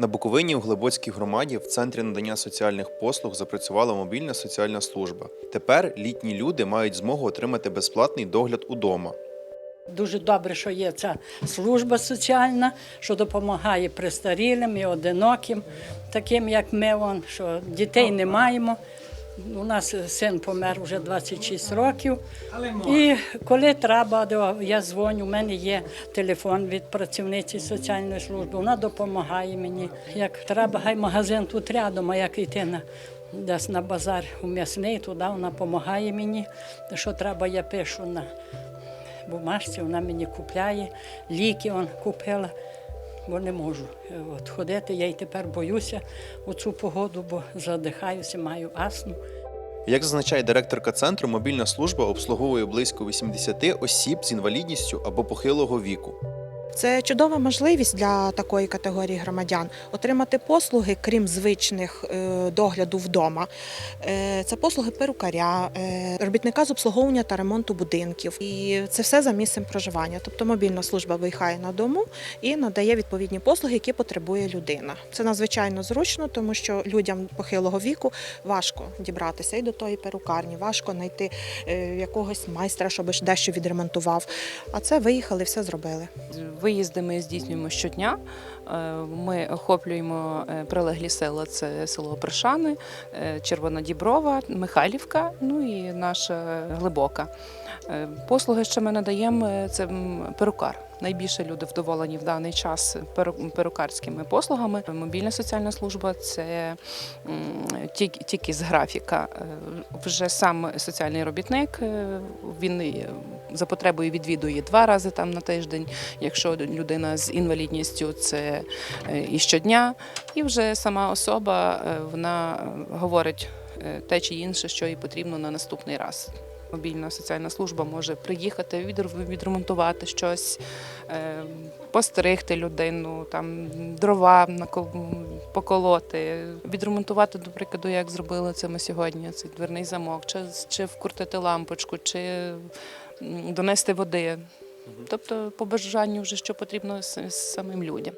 На Буковині у Глибоцькій громаді в центрі надання соціальних послуг запрацювала мобільна соціальна служба. Тепер літні люди мають змогу отримати безплатний догляд удома. Дуже добре, що є ця служба соціальна, що допомагає престарілим і одиноким, таким як ми, вон, що дітей не маємо. У нас син помер вже 26 років. І коли треба, я дзвоню, у мене є телефон від працівниці соціальної служби, вона допомагає мені. Як треба, хай магазин тут рядом, а як йти на десь на базар у м'ясний, туди вона допомагає мені. Що треба, я пишу на бумажці, вона мені купляє, ліки купила, бо не можу е, от, ходити. Я й тепер боюся у цю погоду, бо задихаюся, маю астму. Як зазначає директорка центру, мобільна служба обслуговує близько 80 осіб з інвалідністю або похилого віку. Це чудова можливість для такої категорії громадян отримати послуги, крім звичних е, догляду вдома. Е, Це послуги перукаря, е, робітника з обслуговування та ремонту будинків. І це все за місцем проживання. Тобто мобільна служба виїхає на дому і надає відповідні послуги, які потребує людина. Це надзвичайно зручно, тому що людям похилого віку важко дібратися і до тої перукарні, важко знайти якогось майстра, щоб дещо відремонтував. А це виїхали, все зробили. Виїзди ми здійснюємо щодня. Е, Ми охоплюємо е, прилеглі села. Це село Першани, е, Червонодіброва, Михайлівка, ну і наша глибока. Послуги, що ми надаємо, це перукар. Найбільше люди вдоволені в даний час перу- перукарськими послугами. Мобільна соціальна служба це тільки, з графіка. Вже сам соціальний робітник він за потребою відвідує два рази там на тиждень. Якщо людина з інвалідністю, це е, і щодня. І вже сама особа е, вона е, говорить те чи інше, що їй потрібно на наступний раз. Мобільна соціальна служба може приїхати, відремонтувати щось, е, постригти людину, там дрова поколоти, відремонтувати, до прикладу, як зробили це ми сьогодні. Цей дверний замок, чи, чи вкрутити лампочку, чи донести води. Тобто, по бажанню вже що потрібно самим людям.